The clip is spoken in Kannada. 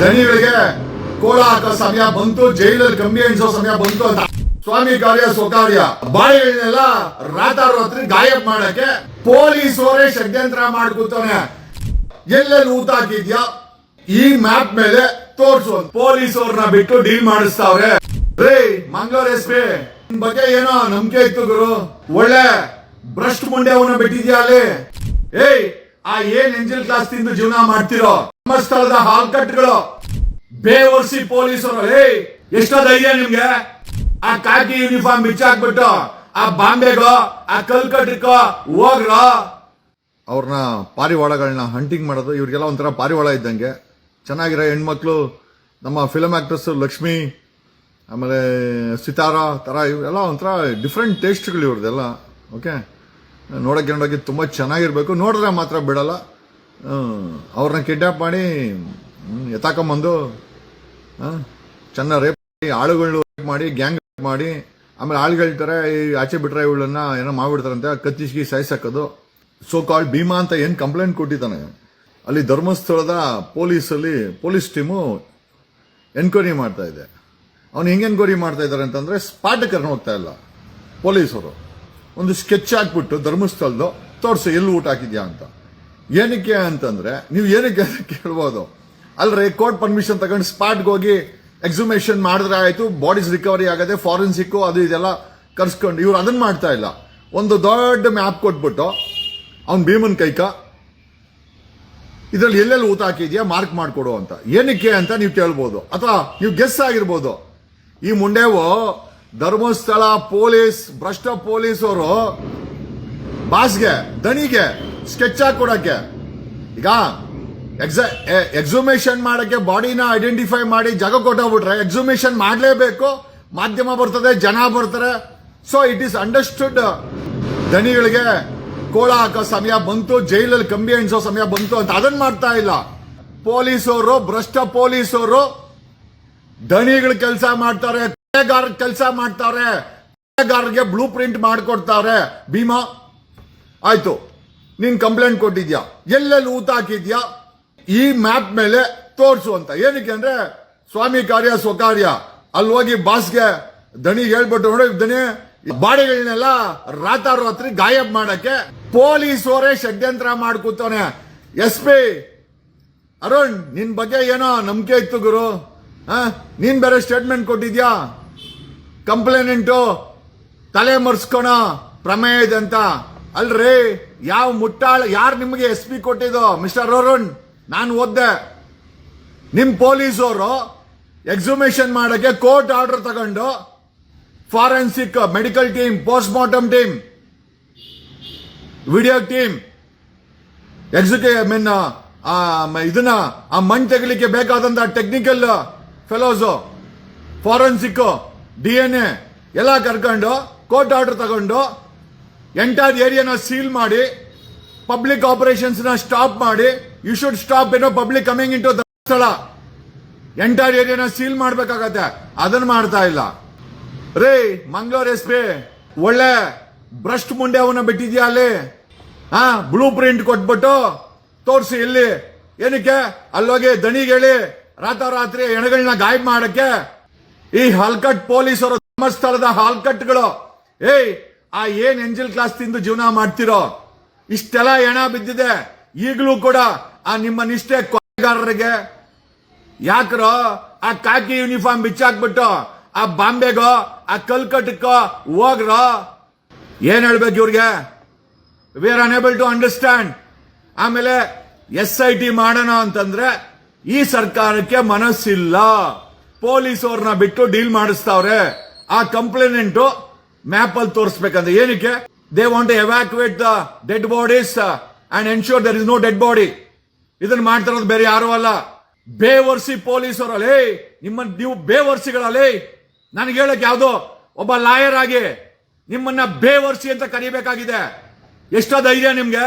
ಧನಿಗಳಿಗೆ ಕೋಳ ಹಾಕೋ ಸಮಯ ಬಂತು, ಜೈಲಲ್ಲಿ ಕಂಬಿ ಎಣಿಸೋ ಸಮಯ ಬಂತು ಅಂತ. ಸ್ವಾಮಿ ಕಾರ್ಯ ಸ್ವಕಾರ್ಯ. ಬಾಯಿಗಳನ್ನೆಲ್ಲ ರಾತ್ರಿ ಗಾಯಬ್ ಮಾಡಕ್ಕೆ ಪೊಲೀಸೋರೇ ಷಡ್ಯಂತ್ರ ಮಾಡ್ಕೊತಾನೆ ಎಲ್ಲೆಲ್ಲಿ ಊತ ಹಾಕಿದ್ಯಾ? ಈ ಮ್ಯಾಪ್ ಮೇಲೆ ತೋರ್ಸು ಪೊಲೀಸವ್ರನ್ನ ಬಿಟ್ಟು ಡೀಲ್ ಮಾಡಿಸ್ತಾವ್ರೆ. ರೇ ಮಂಗಳೂರ್ ಎಸ್ ಪಿ ಬಗ್ಗೆ ಏನೋ ನಂಬಿಕೆ ಇತ್ತು ಗುರು. ಒಳ್ಳೆ ಭ್ರಷ್ಟ್ ಮುಂಡೆ ಅವನ್ನ ಬಿಟ್ಟಿದ್ಯಾ ಅಲ್ಲಿ? ಏಯ್ ಆ ಏನ್ ಎಂಜಿಲ್ ಕ್ಲಾಸ್ ತಿಂದು ಜೀವನ ಮಾಡ್ತಿರೋ? ನಮ್ಮ ಸ್ಥಳದ ಹಾಲ್ಕಟ್ಗಳು ಬೇವರ್ಸಿ ಪೊಲೀಸರು. ಹೇ ಎಷ್ಟೋ ಧೈರ್ಯ ನಿಮ್ಗೆ. ಆ ಕಾಕಿ ಯೂನಿಫಾರ್ಮ್ ಬಿಚ್ಚಾಕ್ಬಿಟ್ಟು, ಆ ಬಾಂಬೆಗೋ, ಆ ಕಲ್ಕಟ್ಟಕ್ಕೋ ಹೋಗ್ರೋ. ಅವ್ರನ್ನ ಪಾರಿವಾಳಗಳನ್ನ ಹಂಟಿಂಗ್ ಮಾಡೋದು, ಇವ್ರಿಗೆಲ್ಲ ಒಂಥರ ಪಾರಿವಾಳ ಇದ್ದಂಗೆ. ಚೆನ್ನಾಗಿರೋ ಹೆಣ್ಮಕ್ಳು, ನಮ್ಮ ಫಿಲಮ್ ಆಕ್ಟ್ರೆಸ್ ಲಕ್ಷ್ಮಿ, ಆಮೇಲೆ ಸಿತಾರಾ ಥರ ಇವರೆಲ್ಲ ಒಂಥರ ಡಿಫ್ರೆಂಟ್ ಟೇಸ್ಟ್ಗಳು ಇವ್ರದ್ದೆಲ್ಲ. ಓಕೆ ನೋಡೋಕೆ ನೋಡೋಕೆ ತುಂಬ ಚೆನ್ನಾಗಿರಬೇಕು. ನೋಡಿದ್ರೆ ಮಾತ್ರ ಬಿಡಲ್ಲ. ಅವ್ರನ್ನ ಕಿಡ್ನಾಪ್ ಮಾಡಿ ಎತ್ತಾಕೊಂಬಂದು ಚೆನ್ನ ರೇಪ್ ಮಾಡಿ ಆಳುಗಳು ರೇಪ್ ಮಾಡಿ ಗ್ಯಾಂಗ್ ಮಾಡಿ, ಆಮೇಲೆ ಆಳುಗಳ ಥರ ಈ ಆಚೆ ಬಿಟ್ರೆ ಇವಳನ್ನ ಏನೋ ಮಾಡಿಬಿಡ್ತಾರಂತೆ, ಕತ್ತಿಸ್ಗಿ ಸಾಯಿಸಾಕೋದು. ಸೋ ಕಾಲ್ಡ್ ಭೀಮಾ ಅಂತ ಏನು ಕಂಪ್ಲೇಂಟ್ ಕೊಟ್ಟಿದ್ದಾನೆ? ಅಲ್ಲಿ ಧರ್ಮಸ್ಥಳದ ಪೊಲೀಸಲ್ಲಿ, ಪೊಲೀಸ್ ಟೀಮು ಎನ್ಕ್ವೈರಿ ಮಾಡ್ತಾ ಇದೆ. ಅವ್ನು ಹೆಂಗೆ ಎನ್ಕ್ವೈರಿ ಮಾಡ್ತಾ ಇದ್ದಾರೆ ಅಂತಂದರೆ ಸ್ಪಾಟ್ ಕರ್ಕೊಂಡು ಹೋಗ್ತಾ ಇಲ್ಲ. ಪೊಲೀಸರು. ಒಂದು ಸ್ಕೆಚ್ ಹಾಕ್ಬಿಟ್ಟು ಧರ್ಮಸ್ಥಳದ್ದು ತೋರಿಸು, ಎಲ್ಲಿ ಊಟ ಹಾಕಿದ್ಯಾ ಅಂತ. ಏನಕ್ಕೆ ಅಂತಂದ್ರೆ, ನೀವು ಏನಕ್ಕೆ ಅಂತ ಕೇಳ್ಬೋದು. ಅಲ್ರಿ ಕೋರ್ಟ್ ಪರ್ಮಿಷನ್ ತಗೊಂಡು ಸ್ಪಾಟ್ಗೆ ಹೋಗಿ ಎಕ್ಸುಮೇಷನ್ ಮಾಡಿದ್ರೆ ಆಯಿತು, ಬಾಡೀಸ್ ರಿಕವರಿ ಆಗದೆ ಫಾರೆನ್ಸಿಕ್ ಅದು ಇದೆಲ್ಲ ಕರ್ಸ್ಕೊಂಡು, ಇವ್ರು ಅದನ್ನ ಮಾಡ್ತಾ ಇಲ್ಲ. ಒಂದು ದೊಡ್ಡ ಮ್ಯಾಪ್ ಕೊಟ್ಬಿಟ್ಟು, ಅವ್ನ್ ಭೀಮನ್ ಕೈಕ, ಇದ್ರಲ್ಲಿ ಎಲ್ಲೆಲ್ಲಿ ಊತ ಹಾಕಿದ್ಯಾ, ಮಾರ್ಕ್ ಮಾಡಿಕೊಡು ಅಂತ. ಏನಕ್ಕೆ ಅಂತ ನೀವು ಕೇಳ್ಬೋದು. ಅಥವಾ ನೀವು ಗೆಸ್ ಆಗಿರ್ಬೋದು. ಈ ಮುಂಡೆವು ಧರ್ಮಸ್ಥಳ ಪೊಲೀಸ್, ಭ್ರಷ್ಟ ಪೊಲೀಸರು ಬಾಸ್ಗೆ ದಣಿಗೆ ಸ್ಕೆಚ್ ಹಾಕೊಡಕ್ಕೆ ಈಗ ಎಕ್ಸ ಎಕ್ಸುಮೇಷನ್ ಮಾಡಕ್ಕೆ ಬಾಡಿನ ಐಡೆಂಟಿಫೈ ಮಾಡಿ ಜಾಗ ಕೊಟ್ಟೋಗ್ಬಿಟ್ರೆ ಎಕ್ಸುಮೇಷನ್ ಮಾಡಲೇಬೇಕು. ಮಾಧ್ಯಮ ಬರ್ತದೆ, ಜನ ಬರ್ತಾರೆ. ಸೊ ಇಟ್ ಈಸ್ ಅಂಡರ್ಸ್ಟುಡ್ ದಣಿಗಳಿಗೆ ಕೋಳ ಹಾಕೋ ಸಮಯ ಬಂತು, ಜೈಲಲ್ಲಿ ಕಂಬಿ ಎಣಿಸೋ ಸಮಯ ಬಂತು ಅಂತ ಅದನ್ನ ಮಾಡ್ತಾ ಇಲ್ಲ. ಪೊಲೀಸರು ಭ್ರಷ್ಟ ಪೊಲೀಸರು ದಣಿಗಳ ಕೆಲಸ ಮಾಡ್ತಾರೆ ಕೆಲಸ ಮಾಡ್ತಾರೆ ಕೊಲೆಗಾರರಿಗೆ ಬ್ಲೂ ಪ್ರಿಂಟ್ ಮಾಡ್ಕೊಡ್ತಾರೆ. ಭೀಮಾ, ಆಯ್ತು. ನೀನ್ ಕಂಪ್ಲೇಂಟ್ ಕೊಟ್ಟಿದ್ಯಾ? ಎಲ್ಲೆಲ್ಲಿ ಊತ ಹಾಕಿದ್ಯಾ? ಈ ಮ್ಯಾಪ್ ಮೇಲೆ ತೋರಿಸು ಅಂತ. ಏನಕ್ಕೆ ಅಂದ್ರೆ, ಸ್ವಾಮಿ ಕಾರ್ಯ ಸ್ವಕಾರ್ಯ. ಅಲ್ಲಿ ಹೋಗಿ ಬಾಸ್ಗೆ ದಣಿಗೆ ಹೇಳ್ಬಿಟ್ಟು ನೋಡಿ ದಣಿ ಬಾಡಿಗಳನ್ನೆಲ್ಲ ರಾತ್ರಿ ಗಾಯಬ್ ಮಾಡಕ್ಕೆ ಪೊಲೀಸರೇ ಷಡ್ಯಂತ್ರ ಮಾಡ್ಕೊತಾನೆ ಎಸ್ ಪಿ, ಅರುಣ್, ನಿನ್ ಬಗ್ಗೆ ಏನೋ ನಂಬಿಕೆ ಇತ್ತು ಗುರು? ನೀನ್ ಬೇರೆ ಸ್ಟೇಟ್ಮೆಂಟ್ ಕೊಟ್ಟಿದ್ಯಾ? ಕಂಪ್ಲೇನೆಂಟು ತಲೆ ಮರ್ಸ್ಕೊಣ ಪ್ರಮೇಯ ಇದೆ ಅಂತ. ಅಲ್ರಿ, ಯಾವ ಮುಟ್ಟಾಳ, ಯಾರು ನಿಮಗೆ ಎಸ್ ಪಿ ಕೊಟ್ಟಿದ್ದು? ಮಿಸ್ಟರ್ ಅರುಣ್, ನಾನು ಓದ್ದೆ. ನಿಮ್ಮ ಪೊಲೀಸವರು ಎಕ್ಸಿಮೇಷನ್ ಮಾಡೋಕ್ಕೆ ಕೋರ್ಟ್ ಆರ್ಡರ್ ತಗೊಂಡು forensic medical team post mortem team video team executive I mean ಇದನ್ನ, ಆ ಮಣ್ಣು ತೆಗಲಿಕ್ಕೆ ಬೇಕಾದಂತ technical fellows forensic D N A ಎಲ್ಲ ಕರ್ಕೊಂಡು, ಕೋರ್ಟ್ ಆರ್ಡರ್ ತಗೊಂಡು ಎಂಟೈರ್ ಏರಿಯಾನ ಸೀಲ್ ಮಾಡಿ, ಪಬ್ಲಿಕ್ ಆಪರೇಷನ್ಸ್ನ ಸ್ಟಾಪ್ ಮಾಡಿ, ಯು ಶುಡ್ ಸ್ಟಾಪ್, ಏನೋ ಪಬ್ಲಿಕ್ ಕಮಿಂಗ್ ಇಂಟು ಸ್ಥಳ. ಎಂಟೈರ್ ಏರಿಯಾನ ಸೀಲ್ ಮಾಡ್ಬೇಕಾಗತ್ತೆ. ಅದನ್ನ ಮಾಡ್ತಾ ಇಲ್ಲ. ರೇ, ಮಂಗ್ಳೂರ್ ಎಸ್ ಪಿ, ಒಳ್ಳೆ ಭ್ರಷ್ಟ್ ಮುಂಡೆ ಅವನ್ನ ಬಿಟ್ಟಿದ್ಯಾ ಅಲ್ಲಿ? ಹಾ ಬ್ಲೂ ಪ್ರಿಂಟ್ ಕೊಟ್ಬಿಟ್ಟು ತೋರಿಸಿ ಇಲ್ಲಿ. ಏನಕ್ಕೆ? ಅಲ್ಲೋಗಿ ದಣಿಗೆ ಹೇಳಿ ರಾತ್ರಿ ಎಣಗಳನ್ನ ಗಾಯಬ್ ಮಾಡಕ್ಕೆ ಈ ಹಲ್ಕಟ್ ಪೊಲೀಸರು ಧರ್ಮಸ್ಥಳದ ಹಾಲ್ಕಟ್ಗಳು. ಏಯ್, ಆ ಏನ್ ಎಂಜಿಲ್ ಕ್ಲಾಸ್ ತಿಂದು ಜೀವನ ಮಾಡ್ತಿರೋ? ಇಷ್ಟೆಲ್ಲ ಎಣ ಬಿದ್ದಿದೆ. ಈಗಲೂ ಕೂಡ ಆ ನಿಮ್ಮ ನಿಷ್ಠೆ ಕೊಲೆಗಾರರಿಗೆ ಯಾಕ್ರೋ? ಆ ಕಾಕಿ ಯೂನಿಫಾರ್ಮ್ ಬಿಚ್ಚಾಕ್ಬಿಟ್ಟು ಆ ಬಾಂಬೆಗೋ, ಆ ಕಲ್ಕಟ್ಟಕ್ಕೋ ಹೋಗ್ರೋ? ಏನ್ ಹೇಳ್ಬೇಕು ಇವ್ರಿಗೆ? We are unable to understand ಆಮೇಲೆ ಎಸ್ ಐ ಟಿ ಮಾಡೋಣ ಅಂತಂದ್ರೆ ಈ ಸರ್ಕಾರಕ್ಕೆ ಮನಸ್ಸಿಲ್ಲ. ಪೊಲೀಸ್ ಅವ್ರನ್ನ ಬಿಟ್ಟು ಡೀಲ್ ಮಾಡಿಸ್ತಾವ್ರೆ. ಆ ಕಂಪ್ಲೇನೆಂಟು ಮ್ಯಾಪ್ ಅಲ್ಲಿ ತೋರಿಸ್ಬೇಕಂದ್ರೆ. ಏನಕ್ಕೆ? They want evacuate the dead bodies and ensure there is no dead body ಇದನ್ನ ಮಾಡ್ತಿರೋದು ಬೇರೆ ಯಾರು ಅಲ್ಲ. ಬೇವರ್ಸಿ ಪೊಲೀಸ್ ಅವರಲ್ಲೇ ನಿಮ್ಮ, ನೀವು ಬೇವರ್ಸಿಗಳಲ್ಲಿ. ನನಗೆ ಹೇಳಕ್ ಯಾವ್ದು. ಒಬ್ಬ ಲಾಯರ್ ಆಗಿ ನಿಮ್ಮನ್ನ ಬೇವರ್ಸಿ ಅಂತ ಕರಿಬೇಕಾಗಿದೆ. ಎಷ್ಟೋ ಧೈರ್ಯ ನಿಮ್ಗೆ.